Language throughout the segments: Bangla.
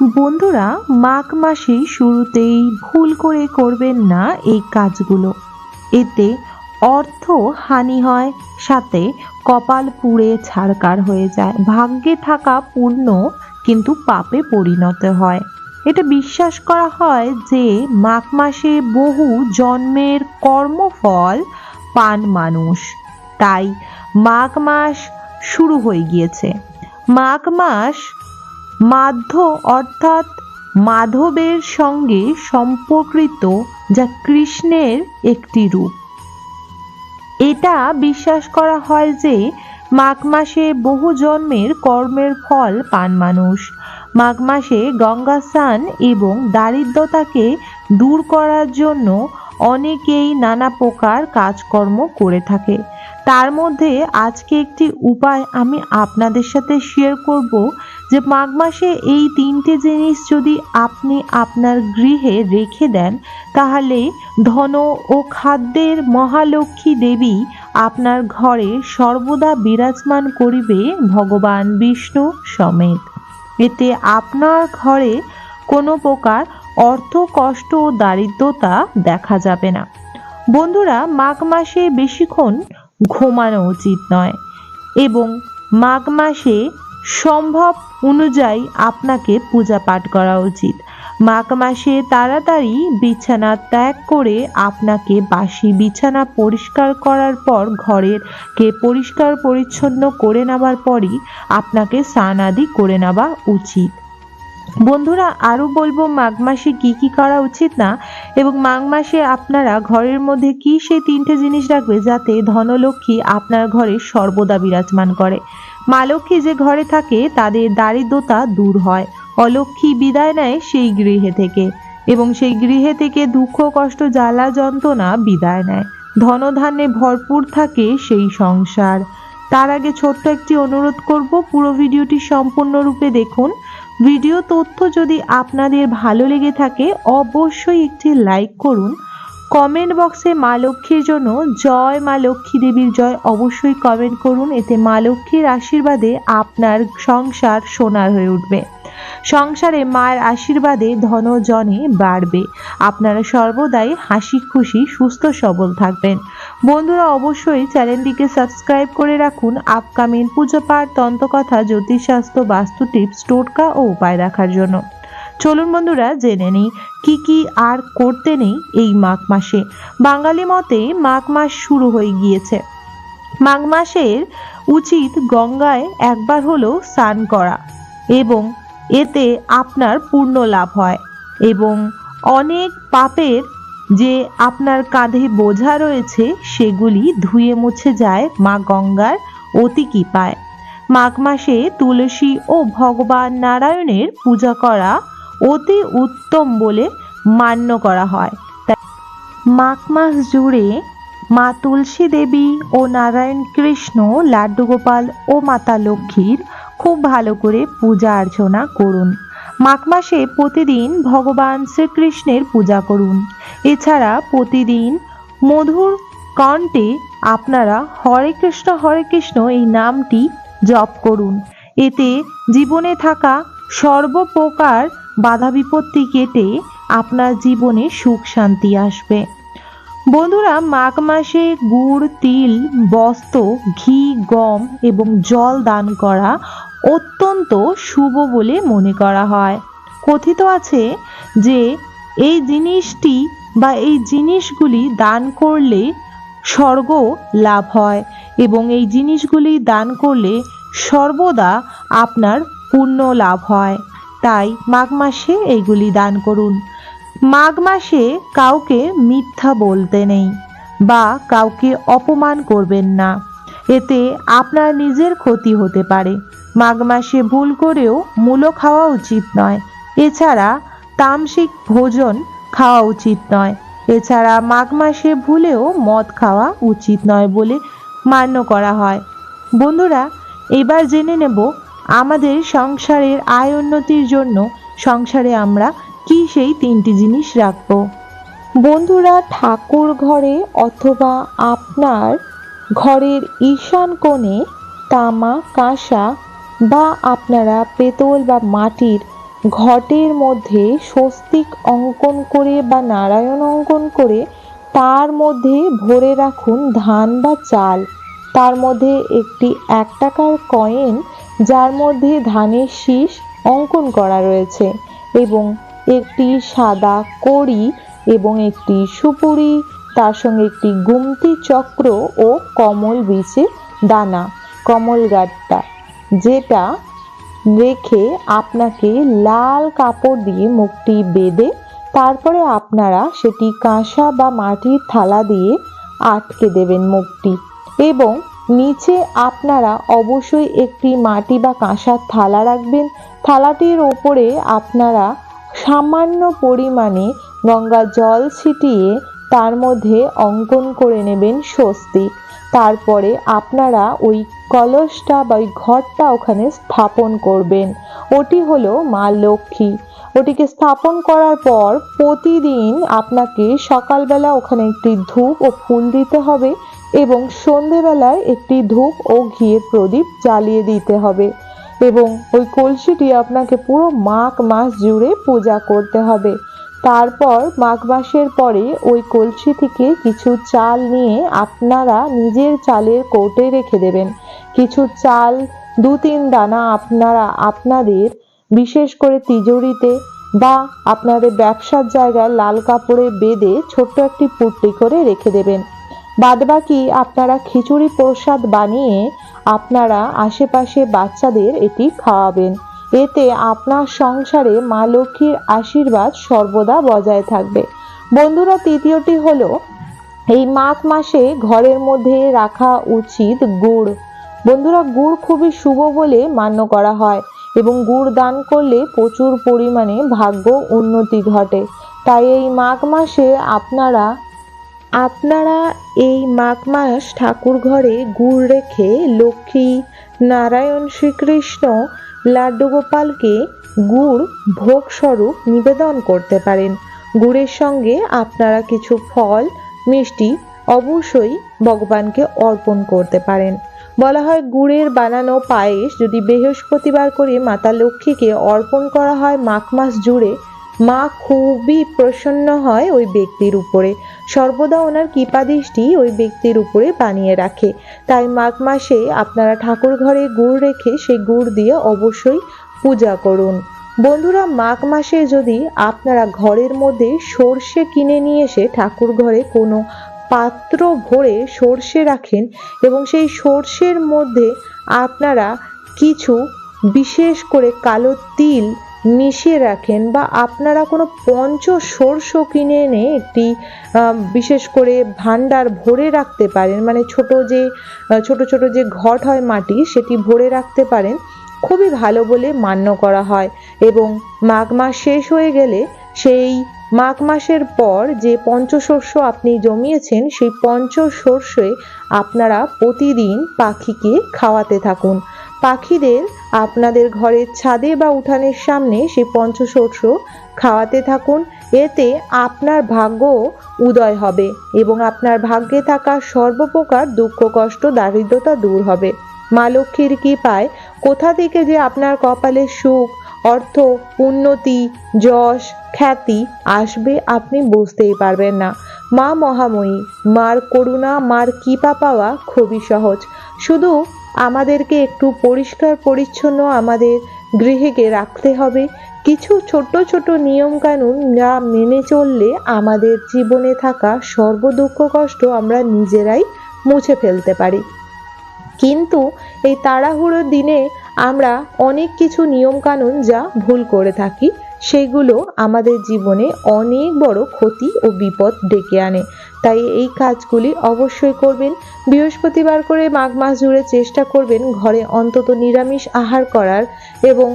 বন্ধুরা, মাঘ মাসে শুরুতেই ভুল করে করবেন না এই কাজগুলো। এতে অর্থ হানি হয়, সাথে কপাল পুড়ে ছাড়কার হয়ে যায়। ভাগ্যে থাকা পূর্ণ কিন্তু পাপে পরিণত হয়। এটা বিশ্বাস করা হয় যে মাঘ মাসে বহু জন্মের কর্মফল পান মানুষ। তাই মাঘ মাস শুরু হয়ে গিয়েছে। মাঘ মাস মাধ্য অর্থাৎ মাধবের সঙ্গে সম্পর্কিত যা কৃষ্ণের একটি রূপ। এটা বিশ্বাস করা হয় যে মাঘ মাসে বহু জন্মের কর্মের ফল পান মানুষ। মাঘ মাসে গঙ্গা স্নান এবং দারিদ্রতাকে দূর করার জন্য অনেকেই নানা প্রকার কাজকর্ম করে থাকে। তার মধ্যে আজকে একটি উপায় আমি আপনাদের সাথে শেয়ার করব যে মাঘ মাসে এই তিনটে জিনিস যদি আপনি আপনার গৃহে রেখে দেন, তাহলে ধন ও খাদ্যের মহালক্ষ্মী দেবী আপনার ঘরে সর্বদা বিরাজমান করিবে ভগবান বিষ্ণু সমেত। এতে আপনার ঘরে কোনো প্রকার অর্থ, কষ্ট ও দারিদ্রতা দেখা যাবে না। বন্ধুরা, মাঘ মাসে বেশিক্ষণ ঘুমানো উচিত নয় এবং মাঘ মাসে সম্ভব অনুযায়ী আপনাকে পূজা পাঠ করা উচিত। মাঘ মাসে তাড়াতাড়ি বিছানা ত্যাগ করে আপনাকে বাসি বিছানা পরিষ্কার করার পর ঘরের কে পরিষ্কার পরিচ্ছন্ন করে নেওয়ার পরই আপনাকে স্নান আদি করে নেওয়া উচিত। বন্ধুরা, আরও বলব মাঘ মাসে কী কী করা উচিত না? এবং মাঘ মাসে আপনারা ঘরের মধ্যে কি সেই তিনটে জিনিস রাখবে যাতে ধনলক্ষ্মী আপনার ঘরে সর্বদা বিরাজমান করে? মা লক্ষ্মী যে ঘরে থাকে, তাদের দারিদ্রতা দূর হয়। অলক্ষ্মী বিদায় নেয় সেই গৃহে থেকে। এবং সেই গৃহে থেকে দুঃখ, কষ্ট, জ্বালা, যন্ত্রণা বিদায় নেয়। ধনধান্যে ভরপুর থাকে সেই সংসার। তার আগে ছোট্ট একটি অনুরোধ করব, পুরো ভিডিওটি সম্পূর্ণরূপে দেখুন। ভিডিও তথ্য যদি আপনাদের ভালো লেগে থাকে অবশ্যই একটি লাইক করুন কমেন্ট বক্সে মা লক্ষ্মীর জন্য জয় মা লক্ষ্মী দেবীর জয় অবশ্যই কমেন্ট করুন, এতে মা লক্ষ্মীর আশীর্বাদে আপনার সংসার সোনার হয়ে উঠবে। সংসারে মায়ের আশীর্বাদে ধন জনে বাড়বে। আপনারা সর্বদাই হাসি খুশি, সুস্থ, সবল থাকবেন। বন্ধুরা, অবশ্যই চ্যানেলটিকে সাবস্ক্রাইব করে রাখুন। আপকামিং পুজো পাঠ, তন্ত্রকথা, জ্যোতিষশাস্ত্র বাস্তু টিপস টোটকা ও উপায় রাখার জন্য। চলুন বন্ধুরা জেনে নিই কি কি আর করতে নেই এই মাঘ মাসে। বাঙালি মতে মাঘ মাস শুরু হয়ে গিয়েছে। মাঘ মাসের উচিত গঙ্গায় একবার হলো স্নান করা এবং এতে আপনার পূর্ণ লাভ হয় এবং অনেক পাপের যে আপনার কাঁধে বোঝা রয়েছে সেগুলি ধুয়ে মুছে যায় মা গঙ্গার অতি কৃপায়। মাঘ মাসে তুলসী ও ভগবান নারায়ণের পূজা করা অতি উত্তম বলে মান্য করা হয়। মাঘ মাস জুড়ে মা তুলসী দেবী ও নারায়ণ কৃষ্ণ, লাড্ডু গোপাল ও মাতা লক্ষ্মীর খুব ভালো করে পূজা অর্চনা করুন। মাঘ মাসে প্রতিদিন ভগবান শ্রীকৃষ্ণের পূজা করুন। এছাড়া প্রতিদিন মধুর কণ্ঠে আপনারা হরে কৃষ্ণ হরে কৃষ্ণ এই নামটি জপ করুন। এতে জীবনে থাকা সর্বপ্রকার বাধা বিপত্তি কেটে আপনার জীবনে সুখ, শান্তি আসবে। বন্ধুরা, মাঘ মাসে গুড়, তিল, বস্ত্র, ঘি, গম এবং জল দান করা অত্যন্ত শুভ বলে মনে করা হয়। কথিত আছে যে, এই জিনিসটি বা এই জিনিসগুলি দান করলে স্বর্গ লাভ হয় এবং এই জিনিসগুলি দান করলে সর্বদা আপনার পুণ্য লাভ হয়। তাই মাঘ মাসে এইগুলি দান করুন। মাঘ মাসে কাউকে মিথ্যা বলতে নেই বা কাউকে অপমান করবেন না। এতে আপনার নিজের ক্ষতি হতে পারে। মাঘ মাসে ভুল করেও মূলো খাওয়া উচিত নয়। এছাড়া তামসিক ভোজন খাওয়া উচিত নয়। এছাড়া মাঘ মাসে ভুলেও মদ খাওয়া উচিত নয় বলে মান্য করা হয়। বন্ধুরা, এবার জেনে নেব আমাদের সংসারের আয় উন্নতির জন্য সংসারে আমরা কি সেই তিনটি জিনিস রাখব? বন্ধুরা, ঠাকুর ঘরে অথবা আপনার ঘরের ঈশান কোণে তামা, কাঁসা বা আপনারা পেতল বা মাটির ঘটের মধ্যে স্বস্তিক অঙ্কন করে বা নারায়ণ অঙ্কন করে তার মধ্যে ভরে রাখুন ধান বা চাল। তার মধ্যে একটি এক টাকার কয়েন যার মধ্যে ধানের শীষ অঙ্কন করা রয়েছে এবং একটি সাদা কড়ি এবং একটি সুপুরি, তার সঙ্গে একটি গুমতি চক্র ও কমল বীজের দানা, কমল গাড্ডা যেটা রেখে আপনাকে লাল কাপড় দিয়ে মুখটি বেঁধে তারপরে আপনারা সেটি কাঁসা বা মাটির থালা দিয়ে আটকে দেবেন মুখটি এবং নিচে আপনারা অবশ্যই একটি মাটি বা কাঁসার থালা রাখবেন। থালাটির ওপরে আপনারা সামান্য পরিমাণে গঙ্গা জল ছিটিয়ে তার মধ্যে অঙ্কন করে নেবেন স্বস্তিক তারপরে আপনারা ওই কলসটা বা ওই ঘরটা ওখানে স্থাপন করবেন। ওটি হলো মা লক্ষ্মী। ওটিকে স্থাপন করার পর প্রতিদিন আপনাকে সকালবেলা ওখানে একটি ধূপ ও ফুল দিতে হবে। এবং সন্ধেবেলায় একটি ধূপ ও ঘিয়ের প্রদীপ জ্বালিয়ে দিতে হবে। এবং ওই কলসিটি আপনাকে পুরো মাঘ মাস জুড়ে পূজা করতে হবে। তারপর মাঘ মাসের পরে ওই কলসি থেকে কিছু চাল নিয়ে আপনারা নিজের চালের কৌটে রেখে দেবেন। কিছু চাল দু তিন দানা আপনারা আপনাদের, বিশেষ করে তিজোরিতে বা আপনাদের ব্যবসার জায়গায় লাল কাপড়ে বেঁধে ছোট্ট একটি পুটলি করে রেখে দেবেন। বাদবাকি আপনারা খিচুড়ি প্রসাদ বানিয়ে আপনারা আশেপাশে বাচ্চাদের এটি খাওয়াবেন। এতে আপনার সংসারে মা লক্ষ্মীর আশীর্বাদ সর্বদা বজায় থাকবে। বন্ধুরা, তৃতীয়টি হলো, এই মাঘ মাসে ঘরের মধ্যে রাখা উচিত গুড়। বন্ধুরা, গুড় খুবই শুভ বলে মান্য করা হয় এবং গুড় দান করলে প্রচুর পরিমাণে ভাগ্য উন্নতি ঘটে। তাই এই মাঘ মাসে আপনারা আপনারা এই মাঘ মাস ঠাকুর ঘরে গুড় রেখে লক্ষ্মী, নারায়ণ শ্রীকৃষ্ণ, লাড্ডু গোপালকে গুড় ভোগ স্বরূপ নিবেদন করতে পারেন। গুড়ের সঙ্গে আপনারা কিছু ফল, মিষ্টি অবশ্যই ভগবানকে অর্পণ করতে পারেন। বলা হয় গুড়ের বানানো পায়েস যদি বৃহস্পতিবার করে মাতা লক্ষ্মীকে অর্পণ করা হয় মাঘ মাস জুড়ে মা খুবই প্রসন্ন হয় ওই ব্যক্তির উপরে। সর্বদা ওনার কৃপাদৃষ্টি ওই ব্যক্তির উপরে বানিয়ে রাখে। তাই মাঘ মাসে আপনারা ঠাকুর ঘরে গুড় রেখে সেই গুড় দিয়ে অবশ্যই পূজা করুন। বন্ধুরা, মাঘ মাসে যদি আপনারা ঘরের মধ্যে সর্ষে কিনে নিয়ে এসে ঠাকুর ঘরে কোনো পাত্র ভরে সর্ষে রাখেন এবং সেই সর্ষের মধ্যে আপনারা কিছু বিশেষ করে কালো তিল মিশিয়ে রাখেন বা আপনারা কোনো পঞ্চ সর্ষ কিনে এনে একটি বিশেষ করে ভান্ডার ভরে রাখতে পারেন। মানে ছোট যে ছোট ছোট যে ঘট হয় মাটি, সেটি ভরে রাখতে পারেন। খুবই ভালো বলে মান্য করা হয়। এবং মাঘ মাস শেষ হয়ে গেলে সেই মাঘ মাসের পর যে পঞ্চশস্য আপনি জমিয়েছেন, সেই পঞ্চশস্যে আপনারা প্রতিদিন পাখিকে খাওয়াতে থাকুন। পাখিদের আপনাদের ঘরের ছাদে বা উঠানের সামনে সেই পঞ্চশস্য খাওয়াতে থাকুন। এতে আপনার ভাগ্য উদয় হবে এবং আপনার ভাগ্যে থাকা সর্বপ্রকার দুঃখ, কষ্ট, দারিদ্রতা দূর হবে। মা লক্ষ্মীর কৃপায় কোথা থেকে যে আপনার কপালে সুখ, অর্থ, উন্নতি, যশ, খ্যাতি আসবে আপনি বুঝতেই পারবেন না। মা মহাময়ী, মার করুণা, মার কৃপা পাওয়া খুবই সহজ। শুধু আমাদেরকে একটু পরিষ্কার পরিচ্ছন্ন আমাদের গৃহেকে রাখতে হবে। কিছু ছোট ছোট নিয়মকানুন যা মেনে চললে আমাদের জীবনে থাকা সর্বদুঃখ কষ্ট আমরা নিজেরাই মুছে ফেলতে পারি। কিন্তু এই তাড়াহুড়োর দিনে আমরা অনেক কিছু নিয়মকানুন যা ভুল করে থাকি, সেগুলো আমাদের জীবনে অনেক বড় ক্ষতি ও বিপদ ডেকে আনে। তাই এই কাজগুলি অবশ্যই করবেন। বৃহস্পতিবার করে মাঘ মাস জুড়ে চেষ্টা করবেন ঘরে অন্তত নিরামিষ আহার করার এবং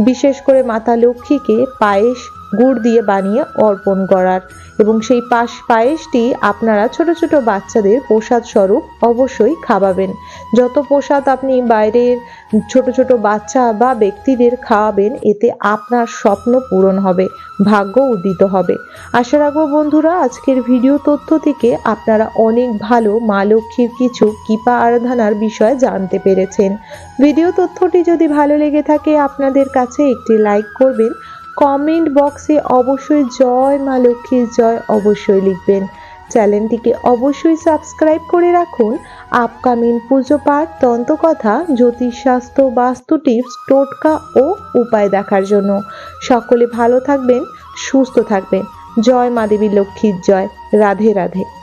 বিশেষ করে মাতা লক্ষ্মীকে পায়েস গুড় দিয়ে বানিয়ে অর্পণ করার। এবং সেই পাশ পায়েসটি আপনারা ছোট ছোট বাচ্চাদের প্রসাদ স্বরূপ অবশ্যই খাওয়াবেন। যত প্রসাদ আপনি বাইরের ছোট ছোট বাচ্চা বা ব্যক্তিদের খাওয়াবেন, এতে আপনার স্বপ্ন পূরণ হবে, ভাগ্য উদিত হবে। আশা রাখব বন্ধুরা, আজকের ভিডিও তথ্য থেকে আপনারা অনেক ভালো মা লক্ষ্মীর কিছু কৃপা আরাধনার বিষয় জানতে পেরেছেন। ভিডিও তথ্যটি যদি ভালো লেগে থাকে, আপনাদের কাছে একটি লাইক করবেন কমেন্ট বক্সে অবশ্যই জয় মা লক্ষ্মীর জয় অবশ্যই লিখবেন। চ্যানেলটিকে অবশ্যই সাবস্ক্রাইব করে রাখুন। আপকামিং পুজো পাঠ, তন্ত্রকথা, জ্যোতিষশাস্ত্র, বাস্তু টিপস, টোটকা ও উপায় দেখার জন্য। সকলে ভালো থাকবেন, সুস্থ থাকবেন। জয় মা দেবী লক্ষ্মীর জয়। রাধে রাধে।